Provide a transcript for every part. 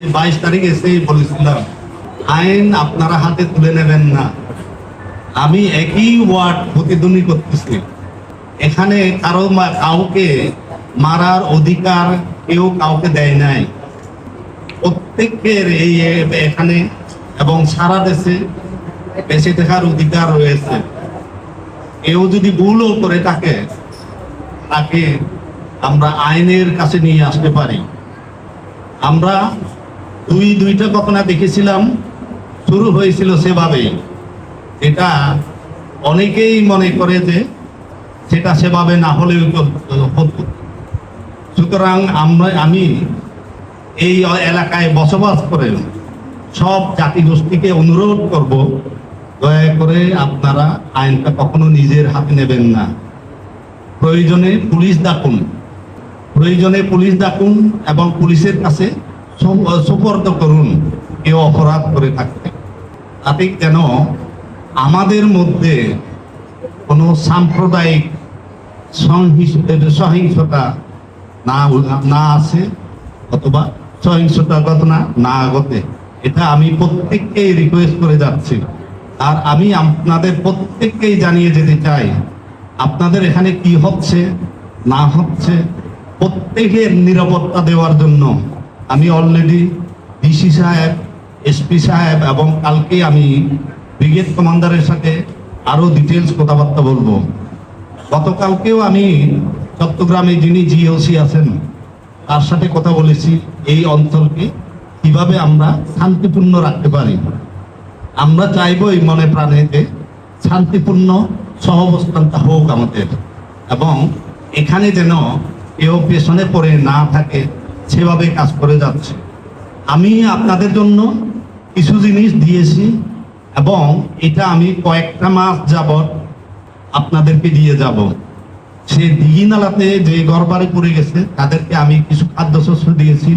বাইশ তারিখ এসেই বলেছিলাম, আইন আপনারা হাতে তুলে নেবেন না। আমি একই ওয়ার্ড প্রতিদ্বন্দ্বী করতেছি। এখানে কারও কাউকে মারার অধিকার কেউ কাউকে দেয় নাই। প্রত্যেকের এই এখানে এবং সারা দেশে বেঁচে থাকার অধিকার রয়েছে। কেউ যদি ভুলও করে থাকে, তাকে আমরা আইনের কাছে নিয়ে আসতে পারি। আমরা দুই দুইটা ঘটনা দেখেছিলাম, শুরু হয়েছিল সেভাবেই এটা অনেকেই মনে করে যে সেটা সেভাবে না হলেও হতো। সুতরাং আমরা, আমি এই এলাকায় বসবাস করে সব জাতি গোষ্ঠীকে অনুরোধ করব, দয়া করে আপনারা আইনটা কখনো নিজের হাতে নেবেন না। প্রয়োজনে পুলিশ ডাকুন। প্রয়োজনে পুলিশ ডাকুন এবং পুলিশের কাছে সুপর্দ করুন, কেউ অপরাধ করে থাকতে তাতে যেন আমাদের মধ্যে কোনো সাম্প্রদায়িক সহিংস- সহিংসতা না না আসে অথবা সহিংসতা ঘটনা না ঘটে। এটা আমি প্রত্যেককেই রিকোয়েস্ট করে যাচ্ছি। আর আমি আপনাদের প্রত্যেককেই জানিয়ে যেতে চাই, আপনাদের এখানে কি হচ্ছে, না হচ্ছে, প্রত্যেকের নিরাপত্তা দেওয়ার জন্য আমি অলরেডি ডিসি সাহেব এসপি সাহেব এবং কালকে আমি ব্রিগেড কমান্ডারের সাথে আরও ডিটেলস কথাবার্তা বলব। গতকালকেও আমি চট্টগ্রামে যিনি জিওসি আছেন, তার সাথে কথা বলেছি এই অঞ্চলকে, কীভাবে আমরা শান্তিপূর্ণ রাখতে পারি। আমরা চাইব এই মনে প্রাণে যে শান্তিপূর্ণ সহবস্থানটা হোক আমাদের এবং এখানে যেন কেউ পেছনে পড়ে না থাকে। সেভাবে কাজ করে যাচ্ছে। আমি আপনাদের জন্য কিছু জিনিস দিয়েছি এবং এটা আমি কয়েকটা মাস যাবত আপনাদেরকে দিয়ে যাব। সে দিঘিনালাতে যে ঘরবাড়ি পড়ে গেছে, তাদেরকে আমি কিছু খাদ্যশস্য দিয়েছি।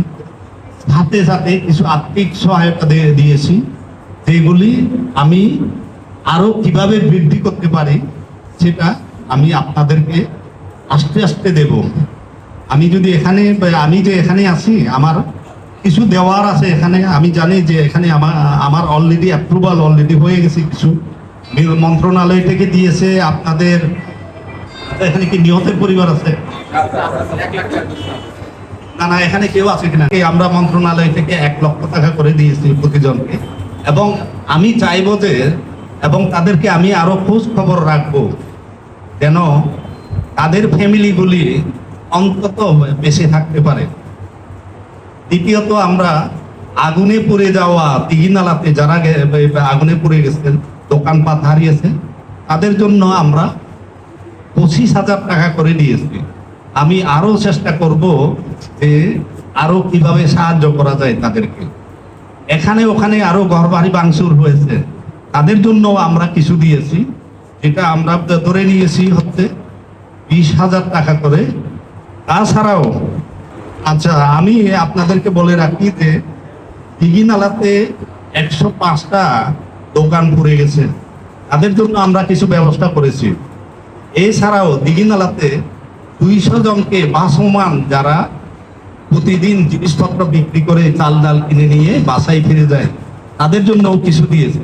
সাথে সাথে কিছু আর্থিক সহায়তা দিয়ে দিয়েছি। যেগুলি আমি আরও কীভাবে বৃদ্ধি করতে পারি, সেটা আমি আপনাদেরকে আস্তে আস্তে দেব। আমি যদি এখানে, আমি যে এখানে আছি, আমার কিছু দেওয়ার আছে এখানে, আমি জানি যে এখানে আমার আমার অলরেডি অ্যাপ্রুভাল অলরেডি হয়ে গেছে কিছু। মন্ত্রণালয় থেকে দিয়েছে আপনাদের, এখানে কি নিহতের পরিবার আছে? না না, এখানে কেউ আছে কিনা? আমরা মন্ত্রণালয় থেকে এক লক্ষ টাকা করে দিয়েছি প্রতিজনকে। এবং আমি চাইব যে, এবং তাদেরকে আমি আরও খোঁজ খবর রাখব। যেন তাদের ফ্যামিলিগুলি অন্তত বেঁচে থাকতে পারে। দ্বিতীয়ত, আমরা আগুনে পুড়ে যাওয়া দিঘিনালাতে যারা আগুনে পুড়ে গেছেন, দোকানপাট হারিয়েছে তাদের জন্য আমরা পঁচিশ হাজার টাকা করে দিয়েছি। আমি আরও চেষ্টা করব যে আরও কীভাবে সাহায্য করা যায় তাদেরকে। এখানে ওখানে আরও ঘর বাড়ি ভাঙচুর হয়েছে। তাদের জন্য আমরা কিছু দিয়েছি এটা আমরা ধরে নিয়েছি হচ্ছে বিশ হাজার টাকা করে তাছাড়াও আচ্ছা আমি আপনাদেরকে বলে রাখি যে দিঘিনালাতে একশো পাঁচটা দোকান পুড়ে গেছে। তাদের জন্য আমরা কিছু ব্যবস্থা করেছি। এছাড়াও দিঘিনালাতে দুইশো জনকে বাসমান যারা প্রতিদিন জিনিসপত্র বিক্রি করে চাল ডাল কিনে নিয়ে বাসায় ফিরে যায়, তাদের জন্যও কিছু দিয়েছে।